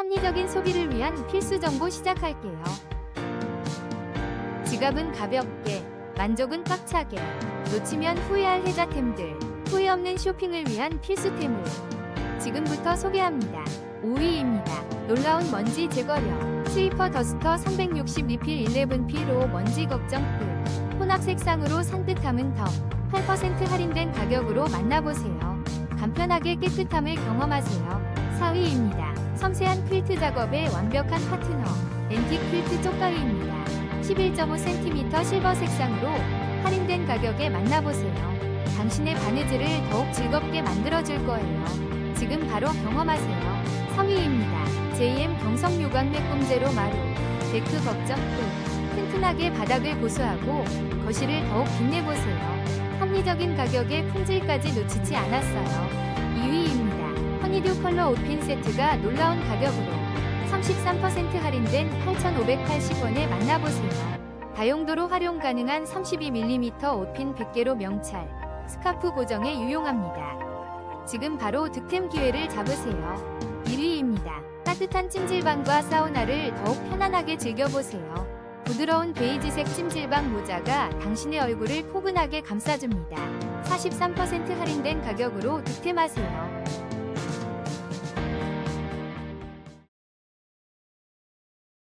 합리적인 소비를 위한 필수 정보 시작할게요. 지갑은 가볍게, 만족은 꽉차게, 놓치면 후회할 혜자템들, 후회 없는 쇼핑을 위한 필수템을 지금부터 소개합니다. 5위입니다. 놀라운 먼지 제거력 스위퍼 더스터 360 리필 11P로 먼지 걱정 끝. 혼합 색상으로 산뜻함은 더. 8% 할인된 가격으로 만나보세요. 간편하게 깨끗함을 경험하세요. 4위입니다. 섬세한 퀼트 작업의 완벽한 파트너. 앤틱 퀼트 쪽가위입니다. 11.5cm 실버 색상으로 할인된 가격에 만나보세요. 당신의 바느질을 더욱 즐겁게 만들어줄 거예요. 지금 바로 경험하세요. 3위입니다. JM 경성 요강매 꼼제로 마루. 데크 걱정 끝. 튼튼하게 바닥을 보수하고 거실을 더욱 빛내보세요. 합리적인 가격에 품질까지 놓치지 않았어요. 2위입니다. 허니듀 컬러 옷핀 세트가 놀라운 가격으로 33% 할인된 8,580원에 만나보세요. 다용도로 활용 가능한 32mm 옷핀 100개로 명찰, 스카프 고정에 유용합니다. 지금 바로 득템 기회를 잡으세요. 1위입니다. 따뜻한 찜질방과 사우나를 더욱 편안하게 즐겨보세요. 부드러운 베이지색 찜질방 모자가 당신의 얼굴을 포근하게 감싸줍니다. 43% 할인된 가격으로 득템하세요.